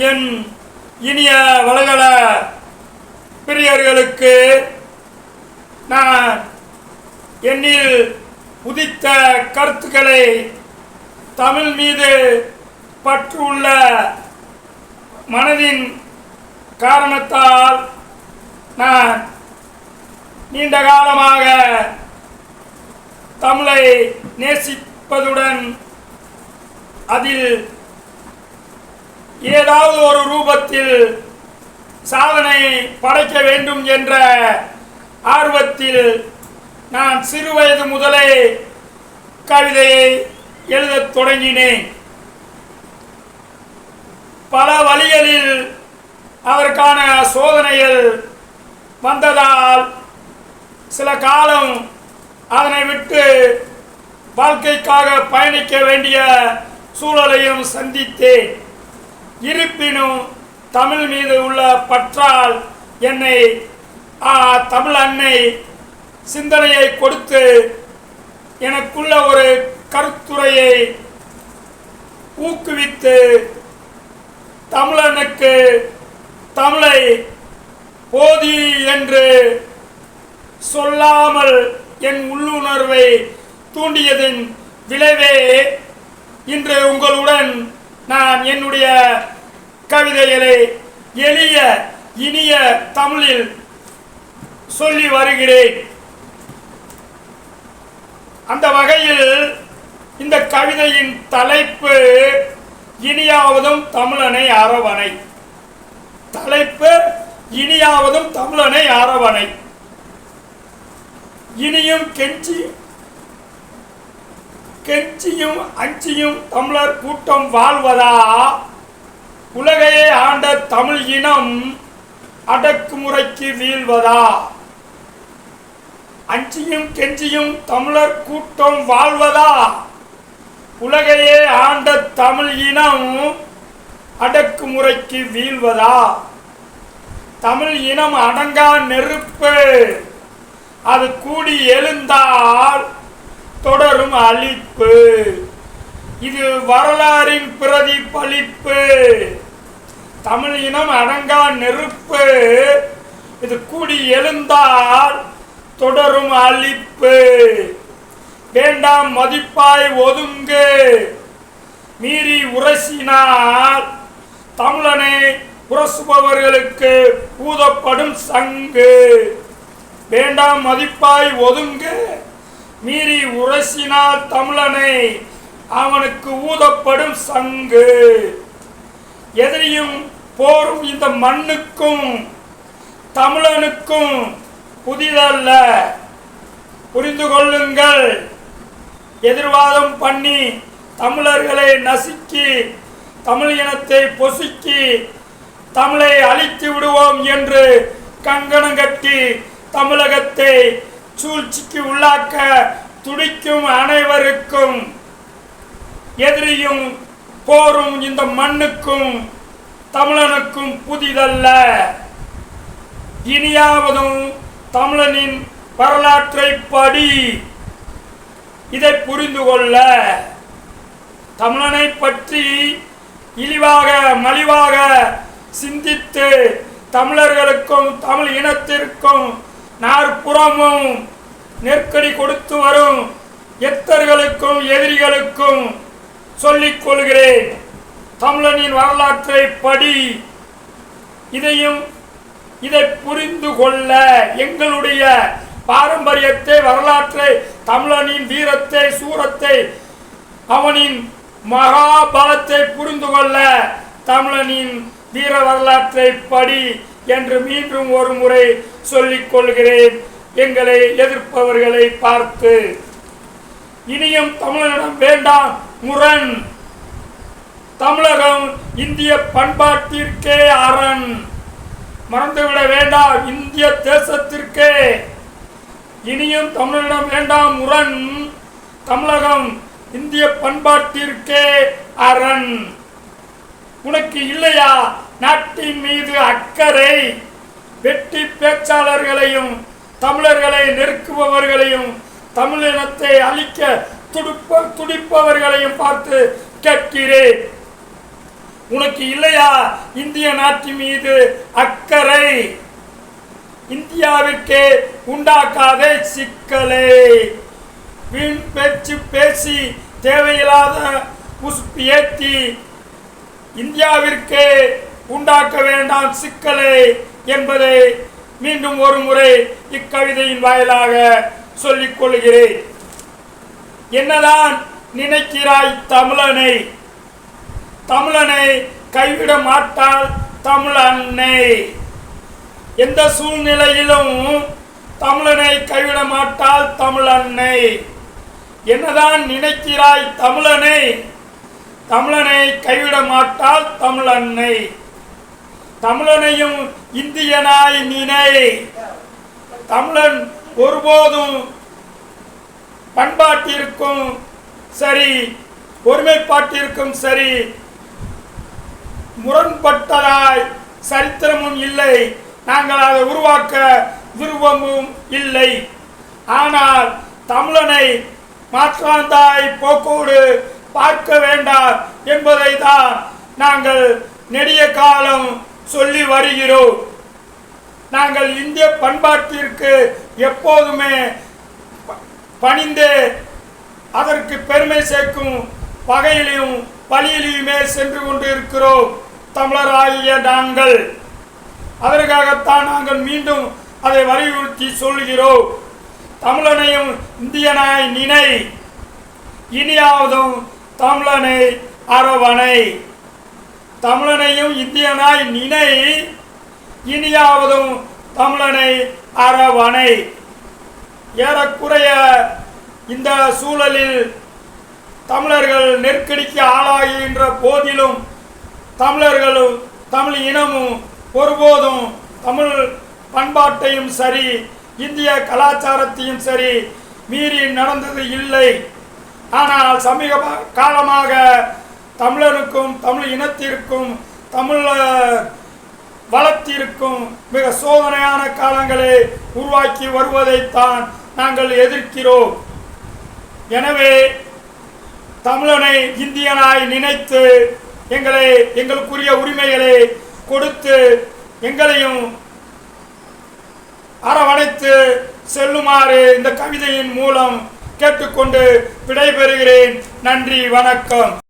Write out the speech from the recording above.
என் இனிய வளகள பிரியர்களுக்கு நான் என்னில் உதித்த கருத்துக்களை தமிழ் மீது பற்றுள்ள மனதின் காரணத்தால் நான் நீண்ட காலமாக தமிழை நேசிப்பதுடன் அதில் ஏதாவது ஒரு ரூபத்தில் சாதனை படைக்க வேண்டும் என்ற ஆர்வத்தில் நான் சிறுவயது முதலே கவிதையை எழுதத் தொடங்கினேன். பல வழிகளில் அதற்கான சோதனைகள் வந்ததால் சில காலம் அதனை விட்டு வாழ்க்கைக்காக பயணிக்க வேண்டிய சூழலையும் சந்தித்தேன். இருப்பினும் தமிழ் மீது உள்ள பற்றால் என்னை ஆ, தமிழ் அன்னை சிந்தனையை கொடுத்து எனக்குள்ள ஒரு கருத்துரையை ஊக்குவித்து தமிழனுக்கு தமிழை போதி என்று சொல்லாமல் என் உள்ளுணர்வை தூண்டியதின் விளைவே இன்று உங்களுடன் நான் என்னுடைய கவிதைகளை எளிய இனிய தமிழில் சொல்லி வருகிறேன். அந்த வகையில் இந்த கவிதையின் தலைப்பு இனியாவதும் தமிழனை அரவணை. தலைப்பு இனியாவதும் தமிழனை அரவணை. இனியும் கெஞ்சி கெஞ்சியும் அஞ்சியும் தமிழர் கூட்டம் வாழ்வதா? உலகையே ஆண்ட தமிழ் இனம் அடக்குமுறைக்கு வீழ்வதா? அஞ்சியும் கெஞ்சியும் தமிழர் கூட்டம் வாழ்வதா? உலகையே ஆண்ட தமிழ் இனம் அடக்குமுறைக்கு வீழ்வதா? தமிழ் இனம் அடங்கா நெருப்பு. அது கூடி எழுந்தால் தொடரும் அழிப்பு. இது வரலாறின் பிரதிபலிப்பு. தமிழ் இனம் அடங்கா நெருப்பு. இது கூடி எழுந்தால் தொடரும் அழிப்பு. வேண்டாம் மதிப்பாய் ஒதுங்கு. மீறி உரசினால் தமிழனை உரசுபவர்களுக்கு ஊதப்படும் சங்கு. வேண்டாம் மதிப்பாய் ஒதுங்கு. மீறி உரசினால் தமிழனை. அவனுக்கு ஊதப்படும் சங்கு. எதிரியும் போரும் இந்த மண்ணுக்கும் தமிழனுக்கும் புதிதல்ல. புரிந்து கொள்ளுங்கள். எதிர்வாதம் பண்ணி தமிழர்களை நசுக்கி தமிழ் இனத்தை பொசுக்கி தமிழை அழித்து விடுவோம் என்று கங்கணம் கட்டி தமிழகத்தை சூழ்ச்சிக்கு உள்ளாக்க துடிக்கும் அனைவருக்கும் எதிரியும் போரும் இந்த மண்ணுக்கும் தமிழனுக்கும் புதிதல்ல. இனியாவதும் தமிழனின் வரலாற்றை படி இதை புரிந்து கொள்ள தமிழனை பற்றி இழிவாக மலிவாக சிந்தித்து தமிழர்களுக்கும் தமிழ் இனத்திற்கும் நாற்புறமும் நெருக்கடி கொடுத்து வரும் எத்தர்களுக்கும் எதிரிகளுக்கும் சொல்லிக் கொள்கிறேன். தமிழனின் வரலாற்றை படி இதையும் இதை புரிந்து கொள்ள எங்களுடைய பாரம்பரியத்தை வரலாற்றை தமிழனின் வீரத்தை சூரத்தை அவனின் மகாபலத்தை புரிந்து கொள்ள தமிழனின் வீர வரலாற்றை படி என்று மீண்டும் ஒரு முறை சொல்லிக் கொள்கிறேன். எங்களை எதிர்ப்பவர்களை பார்த்து இனியும் தமிழனிடம் வேண்டாம் முரண். தமிழகம் இந்திய பண்பாட்டிற்கே அரண். மறந்துவிட வேண்டாம் இந்திய தேசத்திற்கே. இனியும் தமிழனிடம் வேண்டாம் முரண். தமிழகம் இந்திய பண்பாட்டிற்கே அரண். உனக்கு இல்லையா நாட்டின் மீது அக்கறை? வெட்டி பேச்சாளர்களையும் தமிழர்களை நெருக்குபவர்களையும் தமிழினத்தை அழிக்க துடுப்ப துடிப்பவர்களையும் பார்த்து கேட்கிறேன். உனக்கு இல்லையா இந்திய நாட்டின் மீது அக்கறை? இந்தியாவிற்கே உண்டாக்காதே சிக்கலை. வீண் பேச்சு பேசி தேவையில்லாத உசுப்பு ஏற்றி இந்தியாவிற்கே உண்டாக்க வேண்டாம் சிக்கலை. என்பதை மீண்டும் ஒரு முறை இக்கவிதையின் வாயிலாக சொல்லிக் கொள்கிறேன். என்னதான் நினைக்கிறாய் தமிழனை? தமிழனை கைவிட மாட்டால் தமிழ் அன்னை எந்த சூழ்நிலையிலும் தமிழனை கைவிட மாட்டால் தமிழ் அன்னை என்னதான் நினைக்கிறாய் தமிழனை? தமிழனை கைவிட மாட்டால் தமிழ் அன்னை தமிழனையும் இந்தியனாய் நினை. தமிழன் ஒருபோதும் பண்பாட்டிற்கும் சரி ஒருமைப்பாட்டிற்கும் சரி முரண்பட்டதாய் சரித்திரமும் இல்லை. நாங்கள் அதை உருவாக்க விருப்பமும் இல்லை. ஆனால் தமிழனை மாற்றாந்தாய் போக்கோடு பார்க்க வேண்டாம் என்பதை தான் நாங்கள் நெடிய காலம் சொல்லி வருகிறோம். நாங்கள் இந்திய பண்பாட்டிற்கு எப்போதுமே பணிந்து அதற்கு பெருமை சேர்க்கும் வகையிலையும் பலியிலுமே சென்று கொண்டு இருக்கிறோம் தமிழராகிய நாங்கள். அதற்காகத்தான் நாங்கள் மீண்டும் அதை வலியுறுத்தி சொல்கிறோம் தமிழனையும் இந்தியனாய் நினை. இனியாவதும் தமிழனை அரவணை. தமிழனையும் இந்தியனாய் நினை இனியாவதும் தமிழனை அரவணை. ஏறக்குறைய இந்த சூழலில் தமிழர்கள் நெருக்கடிக்கு ஆளாகின்ற போதிலும் தமிழர்களும் தமிழ் இனமும் ஒருபோதும் தமிழ் பண்பாட்டையும் சரி இந்திய கலாச்சாரத்தையும் சரி மீறி நடந்தது இல்லை. ஆனால் சமீப காலமாக தமிழனுக்கும் தமிழ் இனத்திற்கும் தமிழ் வளத்திற்கும் மிக சோதனையான காலங்களை உருவாக்கி வருவதைத்தான் நாங்கள் எதிர்க்கிறோம். எனவே தமிழனை இந்தியனாய் நினைத்து எங்களை எங்களுக்குரிய உரிமைகளை கொடுத்து எங்களையும் அரவணைத்து செல்லுமாறு இந்த கவிதையின் மூலம் கேட்டுக்கொண்டு விடைபெறுகிறேன். நன்றி வணக்கம்.